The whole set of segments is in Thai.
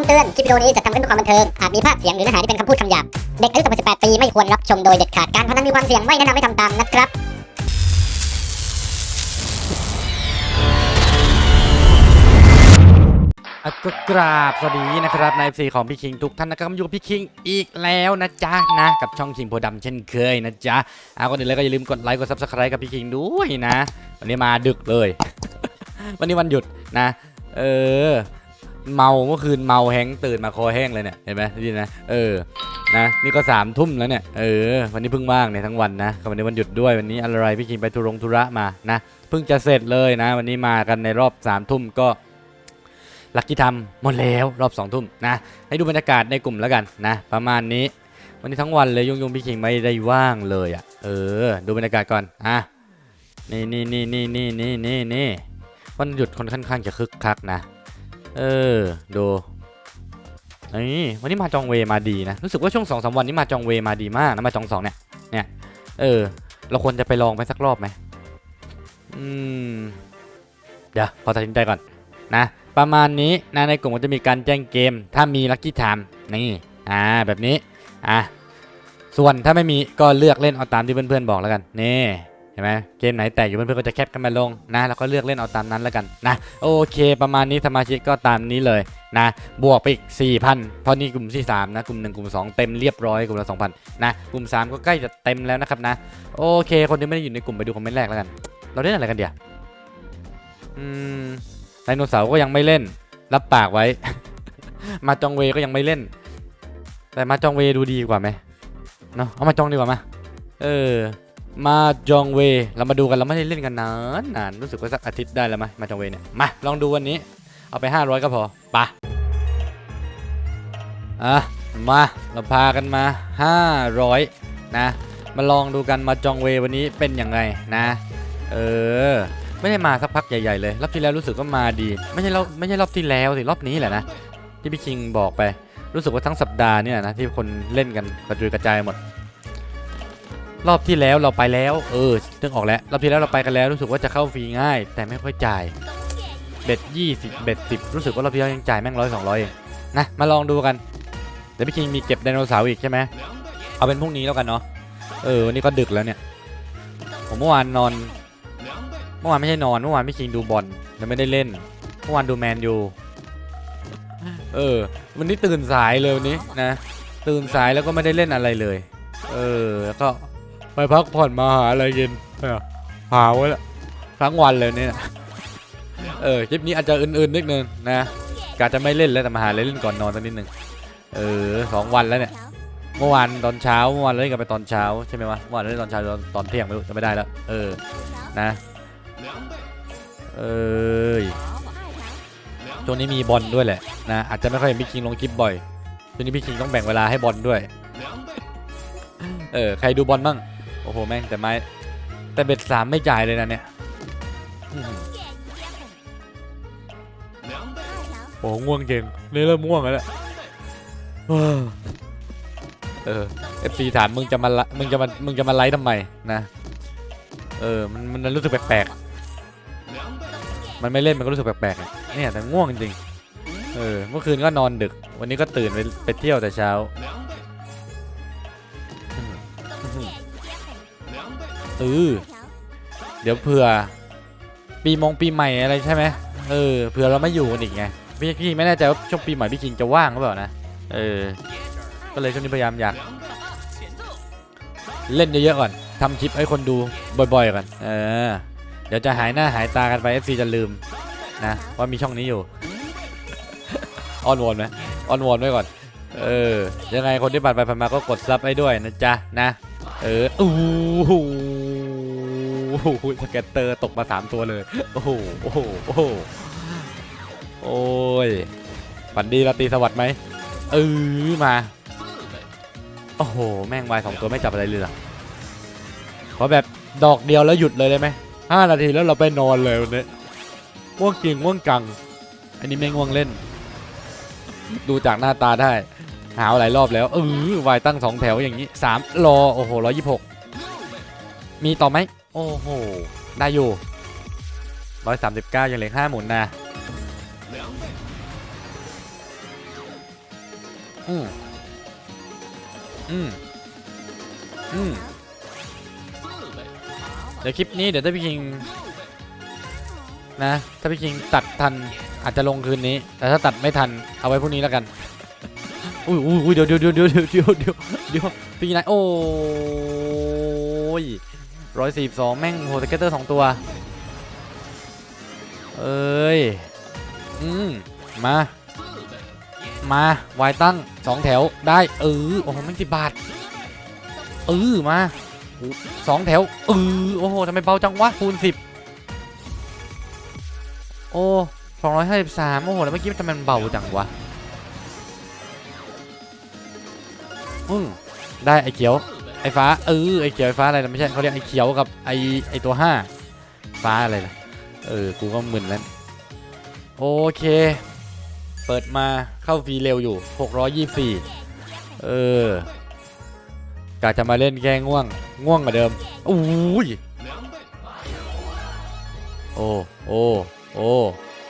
ำเตือน คลิปวิดีโอนี้จะทำขึ้นเพื่อความบันเทิง อาจมีภาพเสียงหรือเนื้อหาที่เป็นคำพูดคำหยาบ เด็กอายุต่ำกว่า18 ปี ไม่ควรรับชมโดยเด็ดขาด การพนันมีความเสี่ยงไม่แนะนำให้ทำตามนะครับ อะก็กราบสวัสดีนะครับนายซีของพี่คิงทุกท่านนะครับอยู่กับพี่คิงอีกแล้วนะจ๊ะนะ กับช่องคิงโพธิ์ดำเช่นเคยนะจ๊ะเอาก่อนอื่นเลยก็อย่าลืมกดไลค์กดซับสไครต์กับพี่คิงด้วยนะ วันนี้มาดึกเลย วันนี้วันหยุดนะ เออ เมาเมื่อคืนเมาแห้งตื่นมาคอแห้งเลยเนี่ยเห็นไหมนี่นะเออนะนี่ก็สามทุ่มแล้วเนี่ยเออวันนี้เพิ่งว่างเนี่ยทั้งวันนะวันนี้วันหยุดด้วยวันนี้อะไรพี่คิงไปทุรงธุระมานะเพิ่งจะเสร็จเลยนะ วันนี้มากันในรอบสามทุ่มก็ลักกี้ทำหมดแล้วรอบสองทุ่มนะให้ดูบรรยากาศในกลุ่มแล้วกันนะ ประมาณนี้ วันนี้ทั้งวันเลยยุ่งยุ่งๆพี่คิงไม่ได้ว่างเลยอะเออ ดูบรรยากาศก่อนอะนี่นี่นี่นี่นี่นี่นี่นี่วันหยุดคนค่อนข้างจะคึกคักนะ เออ ดูนี่วันนี้มาจองเวมาดีนะ รู้สึกว่าช่วงสองสามวันนี้มาจองเวมาดีมากนะมาจองสองเนี่ย เนี่ย เออ เราควรจะไปลองไปสักรอบไหมอืม เดี๋ยวขอตัดสินใจก่อนนะ ประมาณนี้นะในกลุ่มก็จะมีการแจ้งเกม ถ้ามีลัคกี้ไทม์นี่ อ่า แบบนี้ อะ ส่วนถ้าไม่มีก็เลือกเล่นเอาตามที่เพื่อนๆบอกแล้วกัน นี่ เห็นไหมเกมไหนแตกอยู่เพื่อนๆก็จะแคปกันมาลงนะแล้วก็เลือกเล่นเอาตามนั้นแล้วกันนะโอเค ประมาณนี้สมาชิกก็ตามนี้เลยนะบวกไปอีก 4,000 เพราะนี่กลุ่มที่ 3 นะ กลุ่ม 1 กลุ่ม 2 เต็มเรียบร้อยกลุ่มละ 2,000 นะ กลุ่ม 3 ก็ใกล้จะเต็มแล้วนะครับนะ โอเค คนที่ไม่ได้อยู่ในกลุ่มไปดูคอมเมนต์แรกแล้วกัน เราเล่นอะไรกันเดี๋ยวอืมไดโนเสาร์ก็ยังไม่เล่น รับปากไว้ มาจองเวก็ยังไม่เล่น แต่มาจองเวดูดีกว่าไหมเนาะเอามาจองดีกว่ามาเออ มาจองเว เรามาดูกันเราไม่ได้เล่นกันนานนานรู้สึกว่าสักอาทิตย์ได้แล้วไหมมาจองเวเนี่ยมาลองดูวันนี้ เอาไป 500 ก็พอปะอะมาเราพากันมา 500 นะ มาลองดูกันมาจองเววันนี้เป็นยังไงนะ เออไม่ได้มาสักพักใหญ่ๆเลยรอบที่แล้วรู้สึกว่ามาดี ไม่ใช่รอบไม่ใช่รอบที่แล้วสิรอบนี้แหละนะที่พี่คิงบอกไปรู้สึกว่าทั้งสัปดาห์เนี่ยนะที่คนเล่นกันกระจุยกระจายหมด รอบที่แล้วเราไปแล้ว เออนึกออกแล้ว รอบที่แล้วเราไปกันแล้วรู้สึกว่าจะเข้าฟรีง่าย แต่ไม่ค่อยจ่าย เบ็ดยี่สิบเบ็ดสิบรู้สึกว่าเราพี่แล้วยังจ่ายแม่งร้อยสองร้อยเองนะ มาลองดูกัน เดี๋ยวพี่คิงมีเก็บไดโนเสาร์อีกใช่ไหมเอาเป็นพรุ่งนี้แล้วกันเนาะ เออวันนี้ก็ดึกแล้วเนี่ย ผมเมื่อวานนอน เมื่อวานไม่ใช่นอน เมื่อวานพี่คิงดูบอลแล้วไม่ได้เล่น เมื่อวานดูแมนยูเออ วันนี้ตื่นสายเลยวันนี้นะ ตื่นสายแล้วก็ไม่ได้เล่นอะไรเลย เออ แล้วก็ ไปพักผ่อนมาหาอะไรกินเออหาไว้ละทั้งวันเลยเนี่ยเออคลิปนี้อาจจะอื่นๆนิดนึงนะกาจะไม่เล่นแล้วแต่มาหาเล่นก่อนนอนสักนิดนึงเออสองวันแล้วเนี่ยเมื่อวานตอนเช้าเมื่อวานเล่นกันไปตอนเช้าใช่ไหมวะเมื่อวานเล่นตอนเช้าตอนตอนเที่ยงไม่รู้จะไม่ได้แล้ว เออนะเอ้ยช่วงนี้มีบอลด้วยแหละนะอาจจะไม่ค่อยเห็นพี่คิงลงคลิปบ่อยช่วงนี้พี่คิงต้องแบ่งเวลาให้บอลด้วย เออใครดูบอลบ้าง โอ้โหแม่งแต่ไม่แต่เบ็ดสามไม่จ่ายเลยนะเนี่ยอื้อหือโอ้โหง่วงเก่งเลยเริ่มง่วงแล้วแหละเออเออเอฟซีถามมึงจะมาละมึงจะมามึงจะมาไลฟ์ทำไมนะเออมันมันรู้สึกแปลกๆมันไม่เล่นมันก็รู้สึกแปลกๆอะเนี่ยแต่ง่วงจริงๆเออเมื่อคืนก็นอนดึก วันนี้ก็ตื่นไปไปเที่ยวแต่เช้า เออเดี๋ยวเผื่อ ปีมงปีใหม่อะไรใช่ไหมเออเผื่อเราไม่อยู่กันอีกไงพี่พี่ไม่แน่ใจว่าช่วงปีใหม่พี่คิงจะว่างหรือเปล่านะเออก็เลยช่วงนี้พยายามอยากเล่นเยอะๆก่อนทำคลิปให้คนดูบ่อยๆก่อนเออเดี๋ยวจะหายหน้าหายตากันไป FC จะลืมนะว่ามีช่องนี้อยู่อ้อนวอนไหมอ้อนวอนไว้ก่อน เออ ยังไงคนที่บัตรไปผ่านมาก็กดซับให้ด้วยนะจ๊ะนะ เออโอ้ โหสเก็ตเตอร์ตกมาสามตัวเลย โอ้โหโอ้โหโอ้โหโอ้ยฝันดีราตรีสวัสดิ์ไหมเออมา โอ้โห แม่งวายสองตัวไม่จับอะไรเลยหรอขอแบบดอกเดียวแล้วหยุดเลยได้ไหมห้านาทีแล้วเราไปนอนเลยวันนี้ง่วงจริงง่วงกัง อันนี้ไม่ง่วงเล่น ดูจากหน้าตาได้ หาวหลายรอบแล้วเออวายตั้งสองแถวอย่างนี้สามรอโอ้โหร้อยยี่หกมีต่อไหม โอ้โห ได้อยู่ร้อยสามสิบเก้ายังเหลือห้าหมุนนะอืมอืมอืมเดี๋ยวคลิปนี้เดี๋ยวถ้าพี่คิงนะ ถ้าพี่คิงตัดทันอาจจะลงคืนนี้ แต่ถ้าตัดไม่ทันเอาไว้พรุ่งนี้แล้วกันอุ้ยอุ้ยเดี๋ยวเดี๋ยวเดี๋ยวเดี๋ยวเดี๋ยวเดี๋ยวพี่นายโอ้ย ร้อยสี่สองแม่งโฮสเกตเตอร์สองตัว เอ้ย อืม มา มาวายตั้งสองแถวได้ เออ โอ้โหแม่งสิบบาท เออ มาสองแถว เออ โอ้โหทำไมเบาจังวะ คูณสิบโอ้สองร้อยห้าสิบสามโอ้โห แล้วเมื่อกี้ทำไมมันเบาจังวะอืมได้ไอ้เขียว ไอ้ฟ้าเออไอ้เขียวไอ้ฟ้าอะไรนะไม่ใช่เขาเรียกไอ้เขียวกับไอ้ไอ้ตัวห้าฟ้าอะไรล่ะเออกูก็มึนแล้วโอเค เปิดมาเข้าฟรีเร็วอยู่ 624 เออกะจะมาเล่นแก้ง่วง ง่วงกว่าเดิมอุ้ยโอ้โอ้โอ้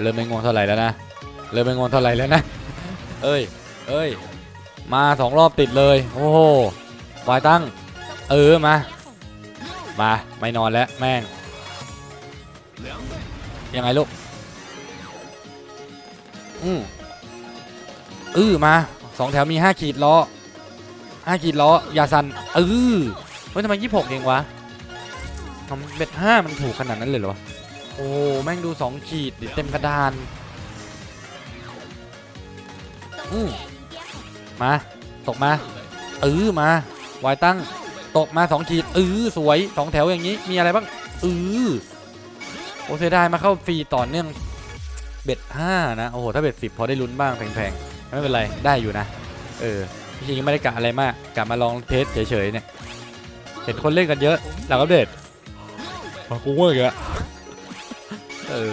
เริ่มไม่ง่วงเท่าไหร่แล้วนะเริ่มไม่ง่วงเท่าไหร่แล้วนะเอ้ยเอ้ยมาสองรอบติดเลย โอ้โห วายตั้ง เออมา มา ไม่นอนแล้วแม่ง ยังไงลูก อืมอือมาสองแถวมีห้าขีดล้อห้าขีดล้อยาสันเออเฮ้ยทำไมยี่หกเองวะทำเบ็ดห้ามันถูกขนาดนั้นเลยเหรอ โอ้แม่งดูสองขีดเต็มกระดานอืมมา ตกมาเออมา วายตั้งตกมาสองขีดเออสวยสองแถวอย่างนี้มีอะไรบ้างเออโอ้เสียดายมาเข้าฟรีต่อเนื่องเบ็ดห้านะ โอ้โห ถ้าเบ็ดสิบพอได้ลุ้นบ้างแพงๆ ไม่เป็นไร ได้อยู่นะ เออจริงๆไม่ได้กะอะไรมากกะมาลองเทสเฉยๆเนี่ย เห็นคนเล่นกันเยอะ หลังอัปเดตมากูเวอร์อีกแล้วเออ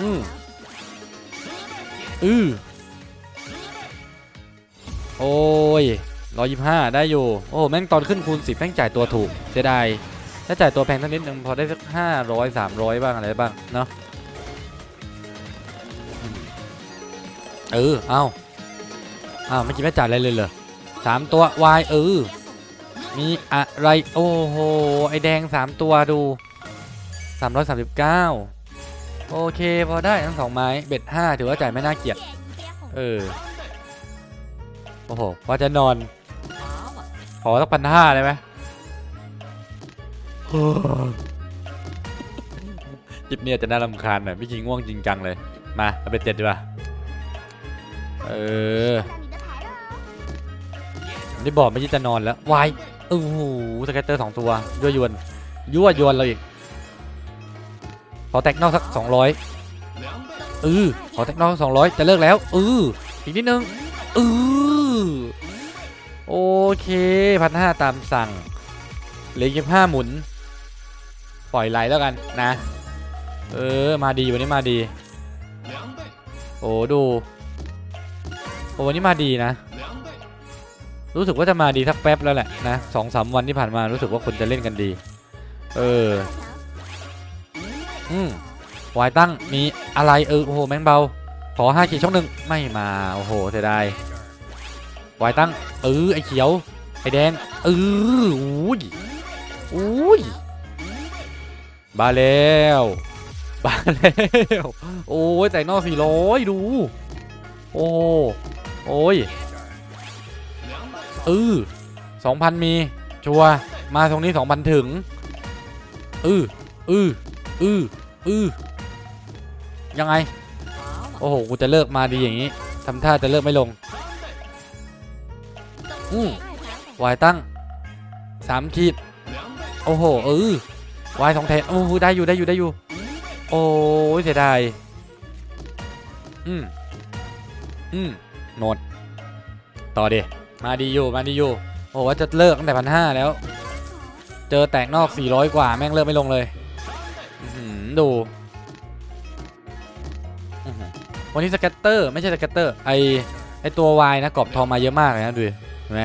อืมอือ โอ้ยร้อยยี่ห้าได้อยู่ โอ้แม่งตอนขึ้นคูณสิบแม่งจ่ายตัวถูกเสียดายถ้าจ่ายตัวแพงสักนิดนึงพอได้สักห้าร้อยสามร้อยบ้างอะไรบ้างเนาะเออเอาอ้าวเมื่อกี้ไม่จ่ายอะไรเลยเหรอสามตัววายเออมีอะไรโอ้โหไอแดงสามตัวดูสามร้อยสามสิบเก้าโอเคพอได้ทั้งสองไม้เบ็ดห้าถือว่าจ่ายไม่น่าเกลียดเออ โอ้โหว่าจะนอน ขอสักพันห้าได้ไหมคลิปเนี้ยจะน่ารำคาญหน่อยพี่คิงง่วงจริงจังเลย มาเอาไปเจ็ดดีกว่า เออนี่บอกไม่ใช่จะนอนแล้ววายโอ้โหสเก็ตเตอร์สองตัว ยั่วยวน ยั่วยวนเราอีก ขอแตกนอกสักสองร้อยเออขอแตกนอกสองร้อยจะเลิกแล้วเอออีกนิดนึงเออ โอเคพันห้าตามสั่งเหลือยี่ห้าหมุน ปล่อยไหลแล้วกันนะ เออ มาดีวันนี้มาดี โอ้ดู โอ้วันนี้มาดีนะ รู้สึกว่าจะมาดีสักแป๊บแล้วแหละนะสองสามวันที่ผ่านมารู้สึกว่าคนจะเล่นกันดี เออ อืมวายตั้งมีอะไรเออโอ้โหแมงเบา ขอห้าขีดช่องหนึ่งไม่มา โอ้โหเสียดาย วายตั้งเออไอเขียวไอแดงเอออุ้ยอุ้ยบาแล้วบาแล้วโอ้ยแต่นอกสี่ร้อยดู โอ้โอ้ยเออสองพันมี ชัวมาตรงนี้สองพันถึงเออเออเออเออยังไง โอ้โห กูจะเลิกมาดีอย่างนี้ทำท่าจะเลิกไม่ลง อืมวายตั้งสามขีด โอ้โห เออวายสองแทนโอ้โหได้อยู่ได้อยู่ได้อยู่ โอ้ยเสียดาย อืม อืมหมดต่อดิมาดีอยู่มาดีอยู่โอ้ว่าจะเลิกตั้งแต่พันห้าแล้ว เจอแตกนอก 400 กว่า แม่งเลิกไม่ลงเลยดูวันนี้สเก็ตเตอร์ ไม่ใช่สเก็ตเตอร์ ไอไอตัววายนะกรอบทองมาเยอะมากเลยนะดู เห็นไหม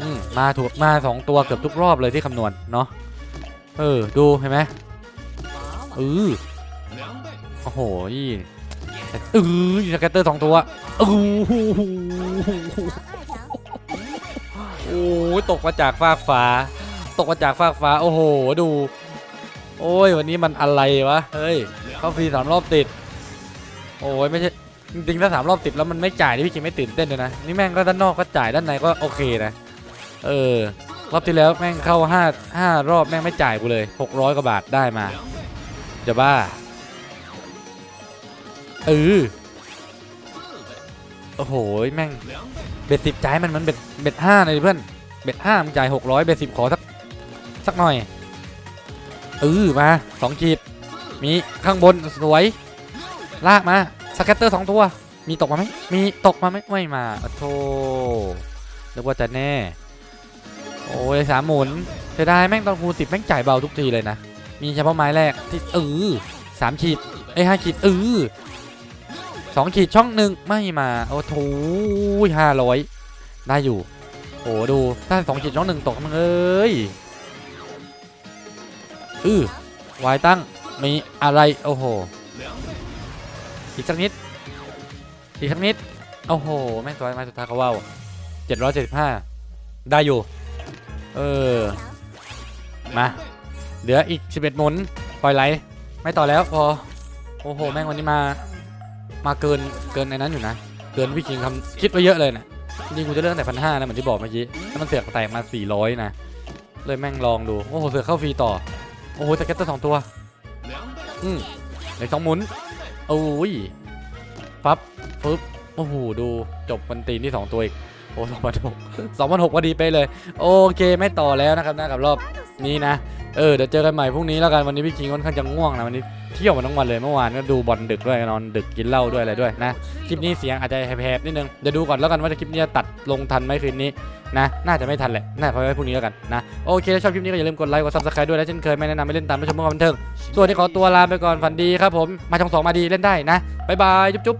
อืมมาถูกมาสองตัวเกือบทุกรอบเลยที่คำนวณเนาะเออดูเห็นไหมเออโอ้โหนี่เออสแกตเตอร์สองตัวเออโอ้ยตกมาจากฟากฟ้า ตกมาจากฟากฟ้า โอ้โห ดู โอ้ย วันนี้มันอะไรวะ เฮ้ย เข้าฟรีสามรอบติด โอ้ย ไม่ใช่ จริงๆถ้าสามรอบติดแล้วมันไม่จ่ายนี่พี่คิงไม่ตื่นเต้นเลยนะนี่แม่งก็ด้านนอกก็จ่ายด้านในก็โอเคนะเออรอบที่แล้วแม่งเข้าห้าห้ารอบแม่งไม่จ่ายกูเลยหกร้อยกว่าบาทได้มาจะบ้าเออโอ้โหแม่งเบ็ดสิบจ่ายมันมันเบ็ดเบ็ดห้าเลยเพื่อนเบ็ดห้ามึงจ่ายหกร้อยเบ็ดสิบขอสักสักหน่อยเออมาสองขีดมีข้างบนสวยลากมา สแกตเตอร์สองตัว มีตกมาไหมมีตกมาไหมไม่มาโอ้โธ่นึกว่าจะแน่ โอ้ยสามหมุนเสียดายแม่งตอนคูณสิบแม่งจ่ายเบาทุกทีเลยนะ มีเฉพาะไม้แรกที่เออสามขีดไอ้ยห้าขีดเออสองขีดช่องหนึ่งไม่มาโอ้โหห้าร้อยได้อยู่โอ้ดูถ้าสองขีดช่องหนึ่งตกมึงเอ้ยอือวายตั้งมีอะไรโอ้โห อีกสักนิด อีกสักนิด โอ้โห แม่งตัวไม้สุดท้ายเขาว่าวเจ็ดร้อยเจ็ดสิบห้าได้อยู่ เออ มา เหลืออีก11หมุน ปล่อยไหล ไม่ต่อแล้วพอ โอ้โห แม่งวันนี้มา มาเกิน เกินในนั้นอยู่นะ เกินพี่คิงคำคิดไว้เยอะเลยนะจริงกูจะเลือกแต่พันห้านะเหมือนที่บอกเมื่อกี้แล้วมันเสือกแตกมา400นะ เลยแม่งลองดู โอ้โห เสือกเข้าฟรีต่อ โอ้โหสเก็ตเตอร์สองตัว อืมในสองหมุน โอ้ยปั๊บฟึบโอ้โหดูจบมันตีนที่สองตัวอีกโอ้สองพันหกสองพันหกพอดีไปเลย โอเคไม่ต่อแล้วนะครับนะกับรอบนี้นะ เออเดี๋ยวเจอกันใหม่พรุ่งนี้แล้วกันวันนี้พี่คิงค่อนข้างจะง่วงนะวันนี้ เที่ยวมาทั้งวันเลยเมื่อวานก็ดูบอลดึกด้วยนอนดึกกินเหล้าด้วยอะไรด้วยนะคลิปนี้เสียงอาจจะแหบๆนิดนึงเดี๋ยวดูก่อนแล้วกันว่าคลิปนี้จะตัดลงทันไหมคืนนี้นะน่าจะไม่ทันแหละน่าจะไว้พรุ่งนี้แล้วกันนะโอเคถ้าชอบคลิปนี้ก็อย่าลืมกดไลค์กดซับสไครต์ด้วยและเช่นเคยไม่แนะนำให้เล่นตามผู้ชมเพื่อความบันเทิงส่วนที่ขอตัวลาไปก่อนฝันดีครับผมมาช่องสองมาดีเล่นได้นะบ๊ายบายจุ๊บ